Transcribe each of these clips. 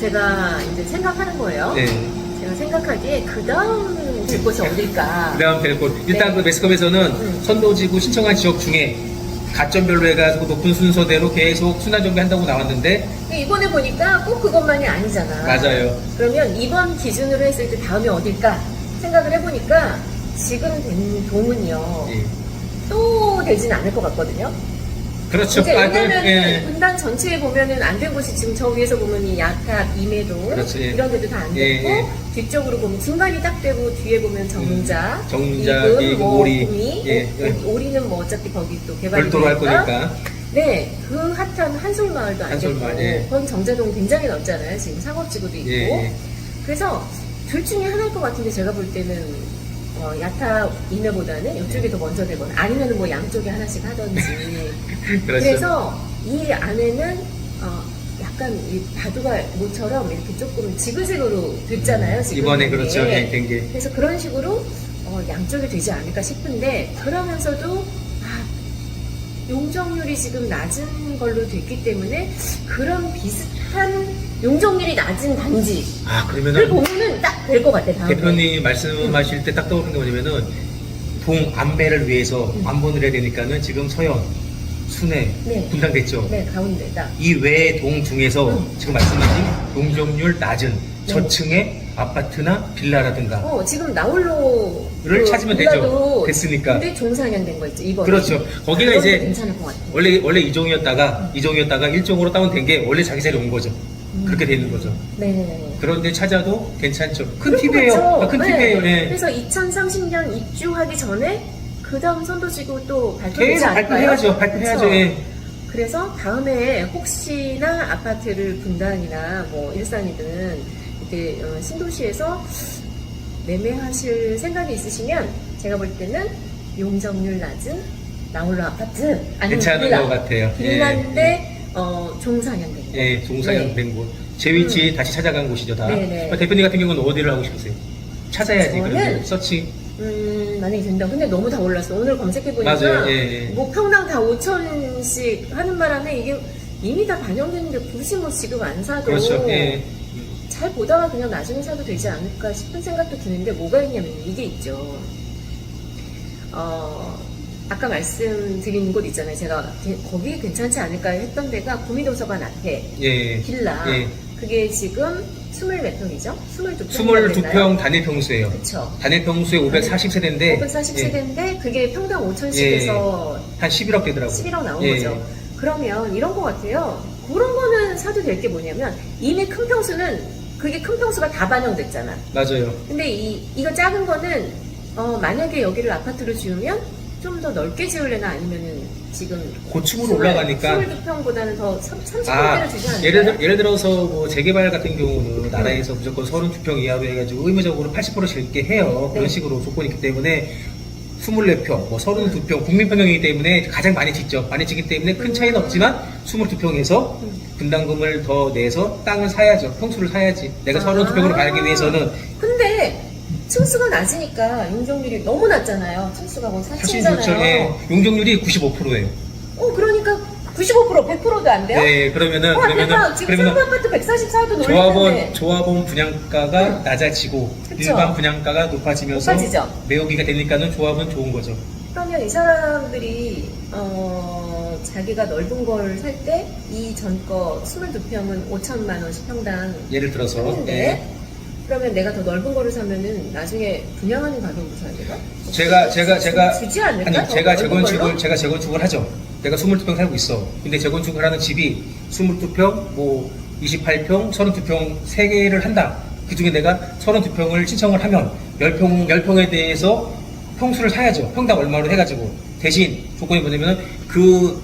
제가 이제 생각하는 거예요. 네. 제가 생각하기에 그 다음 될 곳이 어딜까? 그다음 될 곳. 일단 네. 그 매스컴에서는 음. 선도지구 신청한 지역 중에 가점별로 해가지고 높은 순서대로 계속 순환 정비한다고 나왔는데 근데 이번에 보니까 꼭 그것만이 아니잖아. 맞아요. 그러면 이번 기준으로 했을 때 다음에 어딜까 생각을 해보니까 지금 된 동은요 예. 또 되진 않을 것 같거든요. 그렇죠. 이제 아, 그, 왜냐면 예. 분당 전체에 보면은 안 된 곳이 지금 저 위에서 보면 이 야탑, 임해동 그렇죠, 예. 이런 데도 다 안 예, 됐고 예. 뒤쪽으로 보면 중간이 딱 되고 뒤에 보면 정자, 음, 정자, 이금, 이금, 뭐 오리. 구미, 예, 오- 예. 오리는 뭐 어차피 거기 또 개발이 별도로 할 되니까. 거니까. 네, 그 핫한 한솔마을도 안 됐고 한솔마을, 예. 거기 정자동 굉장히 넓잖아요. 지금 상업지구도 있고 예, 예. 그래서 둘 중에 하나일 것 같은데 제가 볼 때는 어, 야타 임해보다는 이쪽이 더 먼저 되거나 아니면 뭐 양쪽에 하나씩 하던지 그렇죠. 그래서 이 안에는 어, 약간 이 바둑가 모처럼 이렇게 조금 지그재그로 됐잖아요. 지금 이번에 이게. 그렇죠. 예, 된 게. 그래서 그런 식으로 어, 양쪽이 되지 않을까 싶은데 그러면서도 아, 용적률이 지금 낮은 걸로 됐기 때문에 그런 비슷한 용적률이 낮은 단지를 아, 그러면은 보면은 딱 될 것 같아 다음에. 대표님 말씀하실 때 딱 떠오르는 게 뭐냐면은 동 안배를 위해서 음. 안본을 해야 되니까는 지금 서현, 순회, 네. 분당됐죠. 네 가운데 딱. 이외 동 중에서 음. 지금 말씀하신 용적률 낮은 네. 저층의 아파트나 빌라라든가 어 지금 나홀로 를 그 찾으면 되죠. 빌라도 됐으니까. 근데 종상향 된 거 있죠 이번. 그렇죠. 거기가 이제 괜찮을 것 같아. 원래 원래 이종이었다가 이종이었다가 일종으로 다운된 게 원래 자기 자리에 온 거죠. 음. 그렇게 되는 거죠. 네. 그런데 찾아도 괜찮죠. 큰 그럴 것 팁이에요. 같죠? 아, 큰 네. 팁이에요. 예. 그래서 2030년 입주하기 전에 그 다음 선도지구 또 발표되지 계속 않을까요? 발표해야죠. 발표해야죠. 그쵸? 예. 그래서 다음에 혹시나 아파트를 분당이나 뭐 일산이든 이렇게 어, 신도시에서 매매하실 생각이 있으시면 제가 볼 때는 용적률 낮은 나홀로 아파트 아니면 괜찮은 빌라. 것 같아요. 예. 빌라인데 어, 종상향 된 거. 예, 종사형 네. 된 곳. 제 위치 다시 찾아간 곳이죠, 다. 네네. 어, 대표님 같은 경우는 어디를 하고 싶으세요? 찾아야지, 저는 그래도. 서치. 음, 만약에 된다. 근데 너무 다 올랐어. 오늘 검색해보니까. 맞아요, 예, 예. 뭐 평당 다 5천씩 하는 바람에 이게 이미 다 반영됐는데 굳이 뭐 지금 안 사도. 그렇죠. 예. 잘 보다가 그냥 나중에 사도 되지 않을까 싶은 생각도 드는데 뭐가 있냐면 이게 있죠. 어, 아까 말씀드린 곳 있잖아요. 제가 게- 거기 괜찮지 않을까 했던 데가 구미도서관 앞에 예. 빌라. 예. 그게 지금 20몇 평이죠? 22평. 22평 단일 평수예요. 그쵸. 단일 평수에 540세대인데 540세대인데 그게 평당 5천씩에서 한 11억 되더라고요. 11억 나온 예. 거죠. 그러면 이런 거 같아요. 그런 거는 사도 될 게 뭐냐면 이미 큰 평수는 그게 큰 평수가 다 반영됐잖아. 맞아요. 근데 이 이거 작은 거는 어, 만약에 여기를 아파트로 지으면 좀 더 넓게 지으려나 아니면은 지금 고층으로 올라가니까 22평보다는 더 30평대를 아, 주지 않을까요? 예를, 들, 예를 들어서 뭐 재개발 같은 경우는 나라에서 무조건 32평 이하로 해가지고 의무적으로 80% 짓게 해요. 그런 네. 식으로 조건이 있기 때문에 24평, 뭐 32평, 국민평형이기 때문에 가장 많이 짓죠. 많이 짓기 때문에 큰 차이는 없지만 22평에서 음. 분담금을 더 내서 땅을 사야죠. 평수를 사야지. 내가 아. 32평으로 가기 위해서는 근데 층수가 낮으니까 용적률이 너무 낮잖아요. 층수가 뭐 훨씬 40이잖아요. 좋죠. 예, 용적률이 95%예요. 어, 그러니까 95% 100%도 안 돼요? 네, 그러면은 와, 그러면은 대박. 지금 그러면은 상가 아파트 144도 조합원 놀리는데. 조합원 분양가가 응. 낮아지고 그쵸. 일반 분양가가 높아지면서 높아지죠. 매우기가 되니까는 조합은 좋은 거죠. 그러면 이 사람들이 어, 자기가 넓은 걸 살 때 이 전 거 22평은 5천만 원씩 평당 예를 들어서 하는데 예. 그러면 내가 더 넓은 거를 사면은 나중에 분양하는 가격으로 사야 되나? 제가 제가 제가 주지 않을까? 아니 더 제가 넓은 재건축을 걸로? 제가 재건축을 하죠. 내가 22평 살고 있어. 근데 재건축을 하는 집이 22평, 뭐 28평, 32평 세 개를 한다. 그 중에 내가 32평을 신청을 하면 10평 10평에 대해서 평수를 사야죠. 평당 얼마로 해가지고 대신 조건이 뭐냐면 그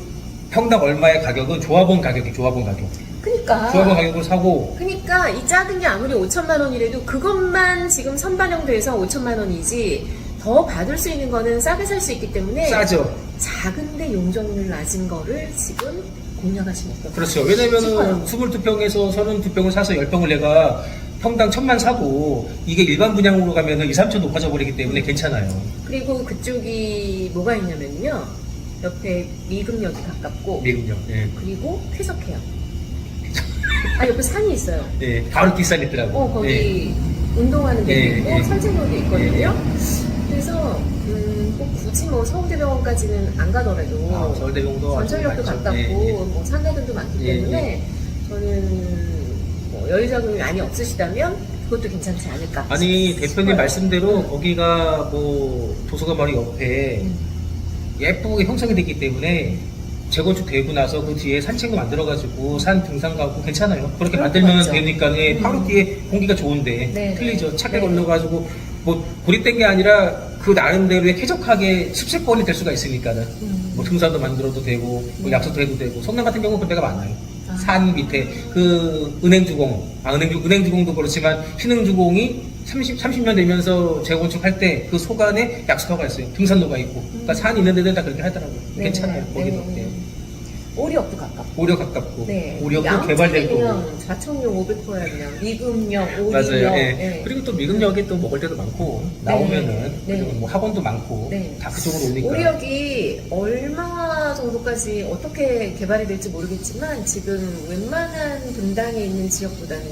평당 얼마의 가격은 조합원 가격이 조합원 가격. 그니까 조합원 가격으로 사고 그러니까 이 작은 게 아무리 5천만 원이라도 그것만 지금 선반영돼서 5천만 원이지 더 받을 수 있는 거는 싸게 살 수 있기 때문에 싸죠. 작은데 용적률 낮은 거를 지금 공략하시면 어떨까요? 그렇죠. 왜냐면은 싶어요. 22평에서 32평을 사서 10평을 내가 평당 천만 사도 이게 일반 분양으로 가면은 2, 3천 높아져 버리기 때문에 괜찮아요. 그리고 그쪽이 뭐가 있냐면요 옆에 미금역이 가깝고 미국요. 예. 그리고 쾌적해요 아 옆에 산이 있어요. 예, 바로 뒷산 있더라고. 어 거기 예. 운동하는 데도 예, 있고 예. 산책로도 있거든요. 그래서 음, 꼭 굳이 뭐 서울대병원까지는 안 가더라도 아, 서울대병원도 전철역도 많죠. 가깝고 예, 예. 뭐 산대들도 많기 예, 때문에 저는 뭐 여유 자금이 많이 없으시다면 그것도 괜찮지 않을까. 아니 대표님 싶어요. 말씀대로 음. 거기가 뭐 도서관 바로 옆에 음. 예쁘게 형성이 됐기 때문에 재건축 되고 나서 그 뒤에 산책로 만들어가지고 산 등산 가고 괜찮아요. 그렇게 만들면 것 같죠. 되니까 예, 음. 바로 뒤에 공기가 좋은데 네, 틀리죠. 네. 차게 네. 걸려가지고 뭐 고립된 게 아니라 그 나름대로의 쾌적하게 습세권이 될 수가 있으니까는 음. 뭐 등산도 만들어도 되고 뭐 음. 약속도 해도 되고 성남 같은 경우 는 그런 데가 많아요. 아. 산 밑에 그 은행주공, 아 은행주 은행주공도 그렇지만 신흥주공이 30 30년 되면서 재건축할 때 그 소간에 약수터가 있어요. 등산로가 있고, 그러니까 산 있는 데들 다 그렇게 하더라고요. 네. 괜찮아요. 거기도 네. 네. 오리역도 가깝고. 오려 가깝고, 네. 오려도 개발되고. 그냥 좌청용 500호야 그냥 미금역, 오리역. 맞아요. 예. 예. 그리고 또 미금역에 또 먹을 때도 많고 나오면은 네. 그리고 뭐 학원도 많고 네. 다 그쪽으로 오니까. 오리역이 얼마 정도까지 어떻게 개발이 될지 모르겠지만 지금 웬만한 분당에 있는 지역보다는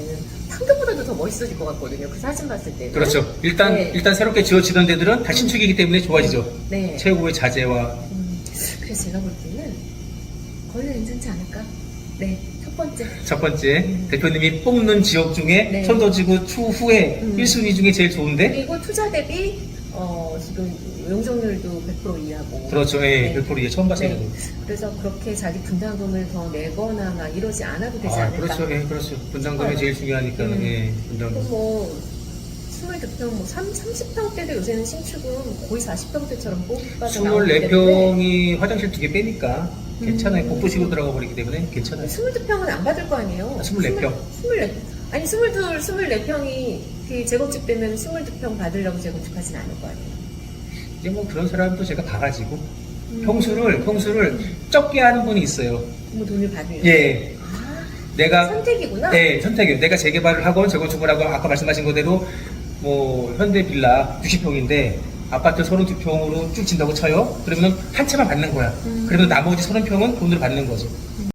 판교보다도 더 멋있어질 것 같거든요. 그 사진 봤을 때는. 그렇죠. 일단 네. 일단 새롭게 지어지던 데들은 다 신축이기 때문에 좋아지죠. 네. 최고의 자재와 음, 그래서 제가 볼 때는 거기가 괜찮지 않을까? 네. 첫 번째. 첫 번째 음. 대표님이 뽑는 지역 중에 네. 천도지구 추후에 음. 1순위 중에 제일 좋은데 그리고 투자 대비 어, 지금 용적률도 100% 이하고. 그렇죠. 예, 네. 100% 이에 처음 봤어요. 네. 그래서 그렇게 자기 분담금을 더 내거나 막 이러지 않아도 되지 아, 않을까? 그렇죠. 예, 그렇죠. 분담금이 싶어요. 제일 중요하니까. 음. 예, 분담금. 뭐 22평, 뭐 3, 30평대도 요새는 신축은 거의 40평대처럼 뽑아서 나오기 때문에 24평이 화장실 두 개 빼니까 괜찮아요. 음. 복도식으로 들어가 버리기 때문에 괜찮아요. 22평은 안 받을 거 아니에요? 아, 24평. 24, 아니 22, 24평이 그 재건축 되면 22평 받으려고 재건축하진 않을 거 아니에요? 이제 뭐 그런 사람도 제가 봐가지고 음. 평수를 평수를 적게 하는 분이 있어요. 뭐 돈을 받으려고? 예, 아, 내가 선택이구나? 네, 선택이요. 내가 재개발을 하건 재건축을 하건 아까 말씀하신 거대로 뭐 현대 빌라 60평인데 아파트 32평으로 쭉 진다고 쳐요. 그러면 한 채만 받는 거야. 음. 그러면 나머지 30평은 돈을 받는 거죠.